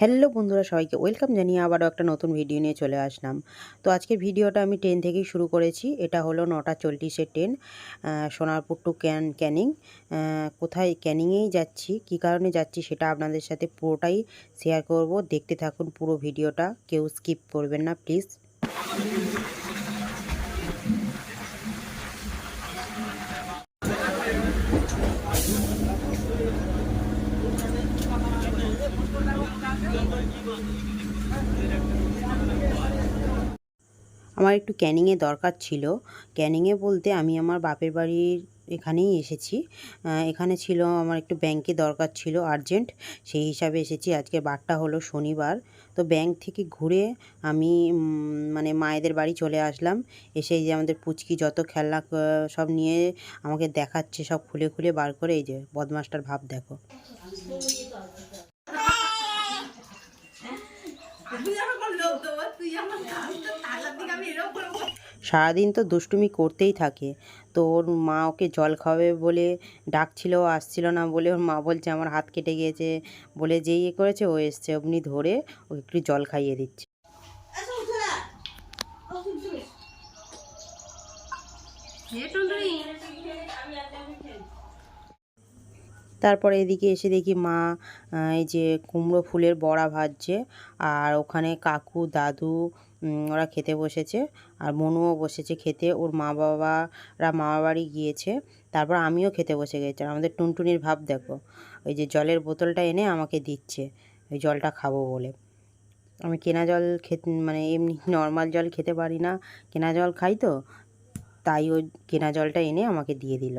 Hello বন্ধুরা, সবাইকে welcome জানিয়ে আবারও একটা নতুন ভিডিও নিয়ে চলে আসলাম। তো আজকের ভিডিওটা আমি ট্রেন থেকেই শুরু করেছি। এটা হলো নটা চল্লিশের ট্রেন সোনারপুর টু ক্যান, ক্যানিং। কোথায় ক্যানিংয়েই যাচ্ছি, কি কারণে যাচ্ছি সেটা আপনাদের সাথে পুরোটাই শেয়ার করব। দেখতে থাকুন পুরো ভিডিওটা, কেউ স্কিপ করবেন না প্লিজ আমার একটু ক্যানিংয়ে দরকার ছিল। ক্যানিংয়ে বলতে আমি আমার বাপের বাড়ির এখানেই এসেছি। এখানে ছিল আমার একটু ব্যাংকে দরকার ছিল, আর্জেন্ট। সেই হিসাবে এসেছি। আজকে বারটা হলো শনিবার। তো ব্যাংক থেকে ঘুরে আমি মানে মায়েদের বাড়ি চলে আসলাম। এসে যে আমাদের পুচকি যত খেলনা সব নিয়ে আমাকে দেখাচ্ছে, সব খুলে খুলে বার করে। এই যে বদমাসটার ভাব দেখো। সারাদিন তো দুষ্টুমি করতেই থাকে। তো ওর মা ওকে জল খাওয়াবে বলে ডাকছিল ও আসছিল না বলে ওর মা বলছে আমার হাত কেটে গিয়েছে। বলে যেই ইয়ে করেছে ও এসছে অমনি ধরে ওকে একটু জল খাইয়ে দিচ্ছে। তারপরে এদিকে এসে দেখি মা এই যে কুমড়ো ফুলের বড়া ভাজছে আর ওখানে কাকু, দাদু ওরা খেতে বসেছে আর মনুও বসেছে খেতে। ওর মা বাবারা মামা বাড়ি গিয়েছে, তারপর আমিও খেতে বসে গেছি। আর আমাদের টুনটুনির ভাব দেখো, ওই যে জলের বোতলটা এনে আমাকে দিচ্ছে ওই জলটা খাব বলে। আমি কেনা জল খেতে মানে এমনি নর্মাল জল খেতে পারি না, কেনা জল খাই তো, তাই ওই কেনা জলটা এনে আমাকে দিয়ে দিল।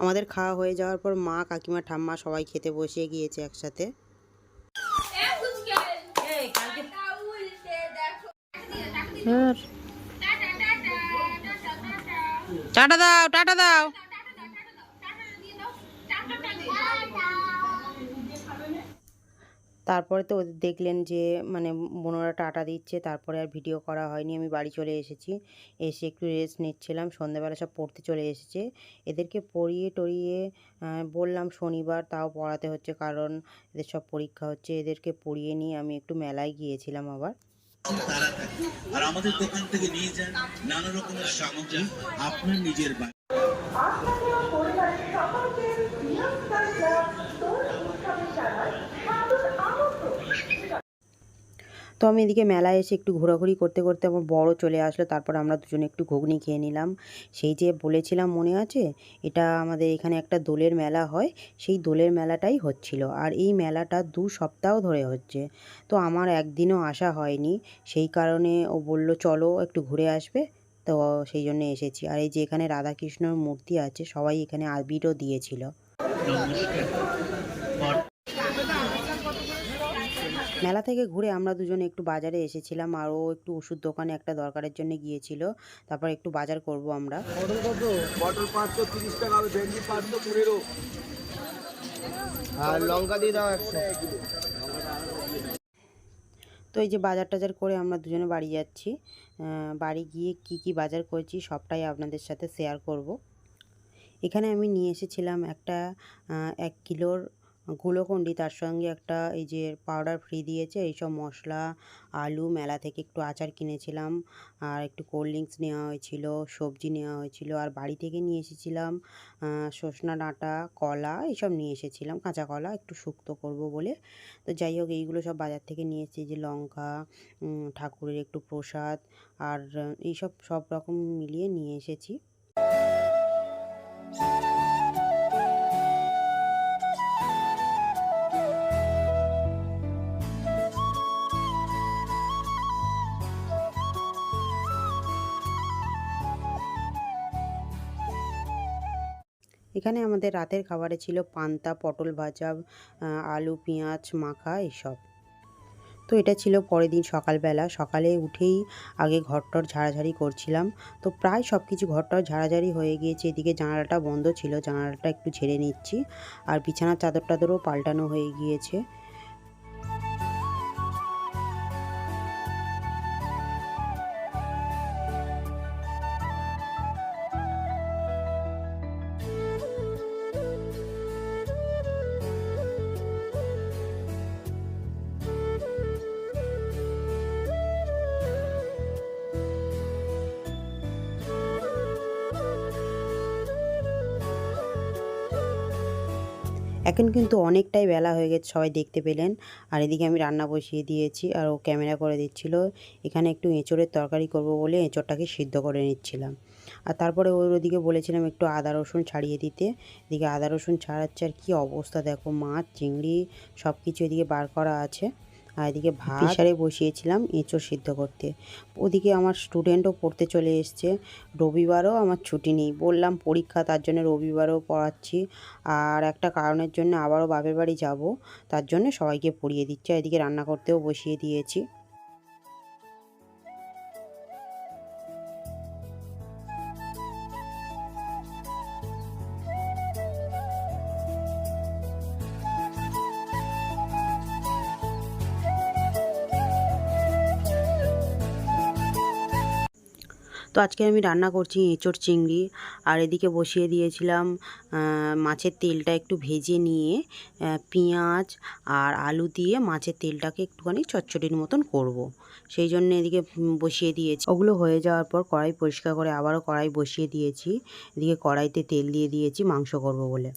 আমাদের খাওয়া হয়ে যাওয়ার পর মা কাকিমা ঠাম্মা সবাই খেতে বসিয়ে গিয়েছে একসাথে। টাটা দাও টাটা দাও। তারপরে তো ওদের দেখলেন যে মানে বোনরা টাটা দিচ্ছে, তারপরে আর ভিডিও করা হয়নি। আমি বাড়ি চলে এসেছি, এসে একটু রেস্ট নিচ্ছিলাম। সন্ধ্যাবেলা সব পড়তে চলে এসেছে। এদেরকে পড়িয়ে টড়িয়ে বললাম শনিবার, তাও পড়াতে হচ্ছে কারণ এদের সব পরীক্ষা হচ্ছে। এদেরকে পড়িয়ে নিয়ে আমি একটু মেলায় গিয়েছিলাম আবার। আর আমাদের দোকান থেকে নিয়ে যান নানা রকমের সামগ্রী। আপনার নিজের বাড়ি। তো আমি এদিকে মেলায় এসে একটু ঘোরাঘুরি করতে করতে আমার বড় চলে আসলো। তারপর আমরা দুজনে একটু ঘুগনি খেয়ে নিলাম। সেই যে বলেছিলাম মনে আছে? এটা আমাদের এখানে একটা দোলের মেলা হয়। সেই দোলের মেলাটাই হচ্ছিল। আর এই মেলাটা দু সপ্তাহ ধরে হচ্ছে। তো আমার একদিনও আসা হয়নি। সেই কারণে ও বলল, চলো একটু ঘুরে আসবে। তো সেই জন্য এসেছি। আর এই যে এখানে রাধাকৃষ্ণর মূর্তি আছে, সবাই এখানে আবিরও দিয়েছিল। মেলা থেকে ঘুরে আমরা দুজনে একটু বাজারে এসেছিলাম আর ও একটু ওষুধ দোকানে একটা দরকারের জন্য গিয়েছিল। তারপর একটু বাজার করব আমরা। আর লঙ্কা দিয়ে দাও তো এই যে বাজার টাজার করে আমরা দুজনে বাড়ি যাচ্ছি। বাড়ি গিয়ে কি কি বাজার করেছি সবটাই আপনাদের সাথে শেয়ার করব। এখানে আমি নিয়ে এসেছিলাম একটা এক কিলোর গুলোকন্ডি তার সঙ্গে একটা এই যে পাউডার ফ্রি দিয়েছে, এইসব মশলা, আলু, মেলা থেকে একটু আচার কিনেছিলাম। আর একটু কোল্ড ড্রিঙ্কস নেওয়া হয়েছিল, সবজি নেওয়া হয়েছিল, আর বাড়ি থেকে নিয়ে এসেছিলাম সজনা ডাঁটা, কলা, এইসব নিয়ে এসেছিলাম, কাঁচা কলা একটু শুক্তো করব বলে। তো যাই হোক, এইগুলো সব বাজার থেকে নিয়ে এসেছি যে লঙ্কা ঠাকুরের একটু প্রসাদ, আর এইসব সব রকম মিলিয়ে নিয়ে এসেছি। এখানে আমাদের রাতের খাবারে ছিল পান্তা, পটল ভাজা আলু, পেঁয়াজ, মাখা এসব। তো এটা ছিল পরের দিন সকালবেলা। সকালে উঠেই আগে ঘরটর ঝাড়াঝাড়ি করছিলাম। তো প্রায় সব কিছু ঘরটর ঝাড়াঝাড়ি হয়ে গিয়েছে। এদিকে জানালাটা বন্ধ ছিল। জানালাটা একটু ঝেড়ে নিচ্ছি। আর বিছানার চাদর টাদরও পাল্টানো হয়ে গিয়েছে। এখন কিন্তু অনেকটাই বেলা হয়ে গেছে, সবাই দেখতে পেলেন। আর এদিকে আমি রান্না বসিয়ে দিয়েছি আর ও ক্যামেরা করে দিচ্ছিল। এখানে একটু এঁচোড়ের তরকারি করব বলে এঁচোড়টাকে সিদ্ধ করে নিচ্ছিলাম। আর তারপরে ওর ওদিকে বলেছিলাম একটু আদা রসুন ছাড়িয়ে দিতে। এদিকে আদা রসুন ছাড়াচ্ছে আর কী অবস্থা দেখো, মাছ, চিংড়ি সব কিছু এদিকে বার করা আছে। আর এদিকে ভাত? প্রেশারে বসিয়েছিলাম এঁচোড় সিদ্ধ করতে। ওদিকে আমার স্টুডেন্টও পড়তে চলে এসছে। রবিবারও আমার ছুটি নেই। বললাম পরীক্ষা তার জন্য রবিবারও পড়াচ্ছি। আর একটা কারণের জন্য আবারও বাপের বাড়ি যাব। তার জন্য সবাইকে পড়িয়ে দিচ্ছে। এদিকে রান্না করতেও বসিয়ে দিয়েছি। তো আজকে আমি রান্না করছি এঁচোড় চিংড়ি। আর এদিকে বসিয়ে দিয়েছিলাম মাছের তেলটা একটু ভেজে নিয়ে পেঁয়াজ আর আলু দিয়ে মাছের তেলটাকে একটুখানি চচ্চড়ির মতন করব। সেই জন্য এদিকে বসিয়ে দিয়েছি। ওগুলো হয়ে যাওয়ার পর কড়াই পরিষ্কার করে আবারও কড়াই বসিয়ে দিয়েছি। এদিকে কড়াইতে তেল দিয়ে দিয়েছি, মাংস করব বলে।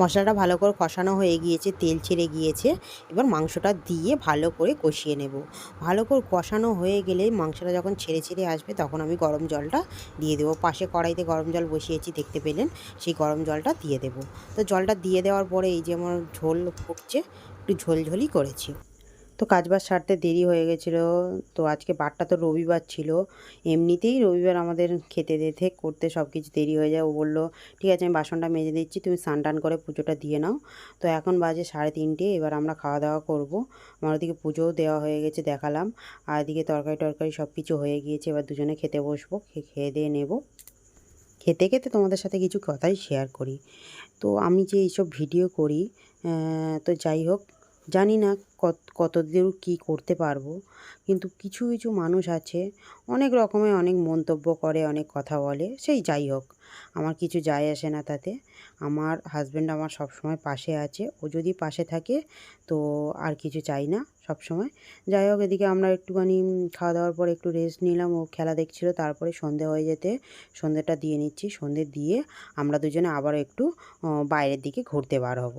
মশলাটা ভালো করে কষানো হয়ে গিয়েছে, তেল ছেড়ে গিয়েছে। এবার মাংসটা দিয়ে ভালো করে কষিয়ে নেব। ভালো করে কষানো হয়ে গেলে মাংসটা যখন ছেড়ে ছেড়ে আসবে তখন আমি গরম জলটা দিয়ে দেবো। পাশে কড়াইতে গরম জল বসিয়েছি, দেখতে পেলেন? সেই গরম জলটা দিয়ে দেবো। তো জলটা দিয়ে দেওয়ার পরে এই যে আমার ঝোল ফুটছে, একটু ঝোলঝোলই করেছি। তো কাজবাজ সারতে দেরি হয়ে গেছিল। তো আজকে বারটা তো রবিবার ছিল। এমনিতেই রবিবার আমাদের খেতে দিতে করতে সব কিছু দেরি হয়ে যায়। ও বলল, ঠিক আছে, আমি বাসনটা মেজে দিচ্ছি, তুমি স্নান টান করে পুজোটা দিয়ে নাও। তো এখন বাজে সাড়ে তিনটে, এবার আমরা খাওয়া দাওয়া করব। আমার ওদিকে পুজোও দেওয়া হয়ে গেছে দেখালাম। আর এদিকে তরকারি টরকারি সব কিছু হয়ে গিয়েছে। এবার দুজনে খেতে বসবো খেয়ে দিয়ে নেব। খেতে খেতে তোমাদের সাথে কিছু কথাই শেয়ার করি। তো আমি যে এইসব ভিডিও করি তো যাই হোক জানি না কত, কতদূর কী করতে পারব, কিন্তু কিছু কিছু মানুষ আছে, অনেক রকমের অনেক মন্তব্য করে, অনেক কথা বলে, সেই যাই হোক, আমার কিছু যায় আসে না তাতে। আমার হাজব্যান্ড আমার সব সময় পাশে আছে, ও যদি পাশে থাকে, তো আর কিছু চাই না সব সময় যাই হোক, এদিকে আমরা একটুখানি খাওয়া দাওয়ার পর একটু রেস্ট নিলাম, ও খেলা দেখছিল, তারপরে সন্ধে হয়ে যেতে সন্ধেটা দিয়ে নিচ্ছি, সন্ধে দিয়ে আমরা দুজনে আবার একটু বাইরের দিকে ঘুরতে বার হব।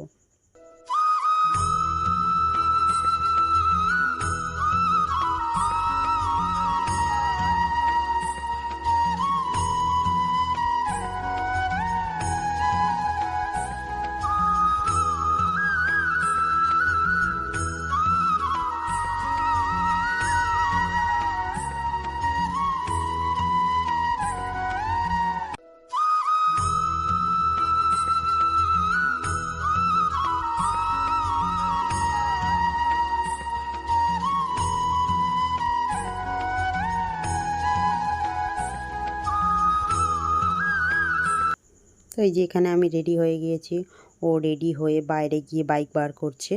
তো এই যে এখানে আমি রেডি হয়ে গিয়েছি। ও রেডি হয়ে বাইরে গিয়ে বাইক বার করছে।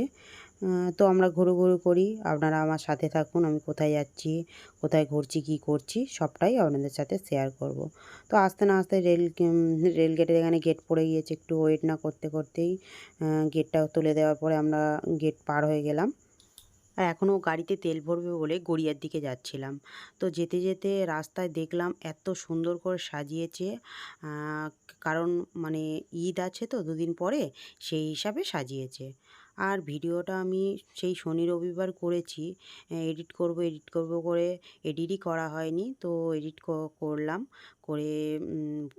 তো আমরা ঘুরু ঘুরু করি। আপনারা আমার সাথে থাকুন, আমি কোথায় যাচ্ছি, কোথায় ঘুরছি, কী করছি, সবটাই আপনাদের সাথে শেয়ার করব। তো আস্তে না আস্তে রেল রেল গেটের এখানে গেট পড়ে গিয়েছে, একটু ওয়েট না করতে করতেই গেটটা তুলে দেওয়ার পরে আমরা গেট পার হয়ে গেলাম। আর এখনও গাড়িতে তেল ভরবে বলে গড়িয়ার দিকে যাচ্ছিলাম। তো যেতে যেতে রাস্তায় দেখলাম এত সুন্দর করে সাজিয়েছে কারণ মানে ঈদ আছে তো দুদিন পরে সেই হিসাবে সাজিয়েছে। আর ভিডিওটা আমি সেই শনি রবিবার করেছি এডিট করব এডিট করব করে এডিটই করা হয়নি। তো এডিট করলাম, করে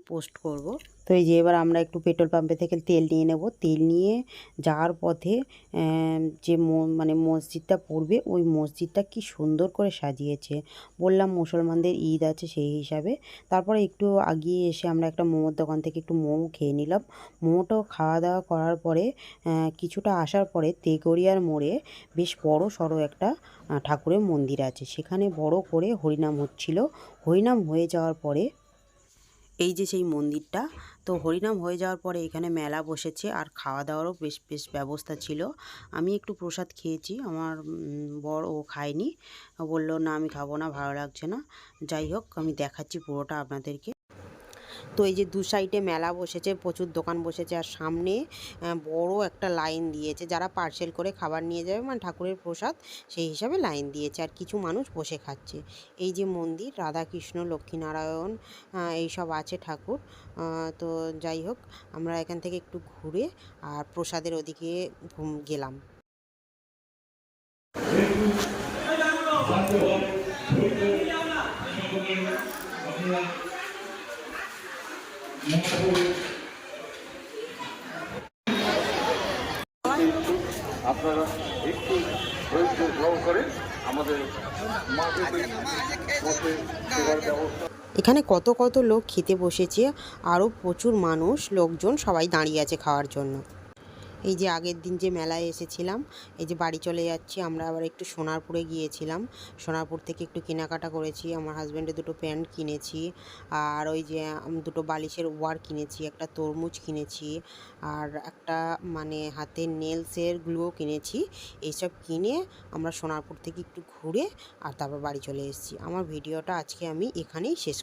পোস্ট করব। তো এই যে এবার আমরা একটু পেট্রোল পাম্পে থেকে তেল নিয়ে নেব। তেল নিয়ে যাওয়ার পথে যে মানে মসজিদটা পড়বে, ওই মসজিদটা কি সুন্দর করে সাজিয়েছে। বললাম মুসলমানদের ঈদ আছে সেই হিসাবে। তারপরে একটু আগিয়ে এসে আমরা একটা মোমোর দোকান থেকে একটু মোমো খেয়ে নিলাম। মোমোটাও খাওয়া দাওয়া করার পরে কিছুটা আসার পরে তেগড়িয়ার মোড়ে বেশ বড় সড়ো একটা ঠাকুরের মন্দির আছে। সেখানে বড় করে হরিনাম হচ্ছিল। হরিনাম হয়ে যাওয়ার পরে এই যে সেই মন্দিরটা তো হরিনাম হয়ে যাওয়ার পরে এখানে মেলা বসেছে আর খাওয়া দাওয়ারও বেশ বেশ ব্যবস্থা ছিল। আমি একটু প্রসাদ খেয়েছি, আমার বড় ও খায়নি। বলল, না, আমি খাব না, ভালো লাগছে না। যাই হোক, আমি দেখাচ্ছি পুরোটা আপনাদেরকে। তো এই যে দু সাইডে মেলা বসেছে, প্রচুর দোকান বসেছে আর সামনে বড় একটা লাইন দিয়েছে। যারা পার্সেল করে খাবার নিয়ে যাবে মানে ঠাকুরের প্রসাদ, সেই হিসাবে লাইন দিয়েছে আর কিছু মানুষ বসে খাচ্ছে। এই যে মন্দির, রাধাকৃষ্ণ, লক্ষ্মীনারায়ণ এইসব আছে ঠাকুর। তো যাই হোক, আমরা এখান থেকে একটু ঘুরে আর প্রসাদের ওদিকে গেলাম। আপনারা একটু ধৈর্য আমাদের এখানে কত কত লোক খেতে বসেছে আরও প্রচুর মানুষ, লোকজন সবাই দাঁড়িয়ে আছে খাওয়ার জন্য। এই যে আগের দিন যে মেলায় এসেছিলাম, এই যে বাড়ি চলে যাচ্ছি, আমরা আবার একটু সোনারপুরে গিয়েছিলাম। সোনারপুর থেকে একটু কেনাকাটা করেছি, আমার হাজব্যান্ডের দুটো প্যান্ট কিনেছি, আর ওই যে দুটো বালিশের ওয়ার কিনেছি, একটা তরমুজ কিনেছি, আর একটা মানে হাতের নেলসের গ্লুও কিনেছি। এইসব কিনে আমরা সোনারপুর থেকে একটু ঘুরে, আর তারপর বাড়ি চলে এসেছি। আমার ভিডিওটা আজকে আমি এখানেই শেষ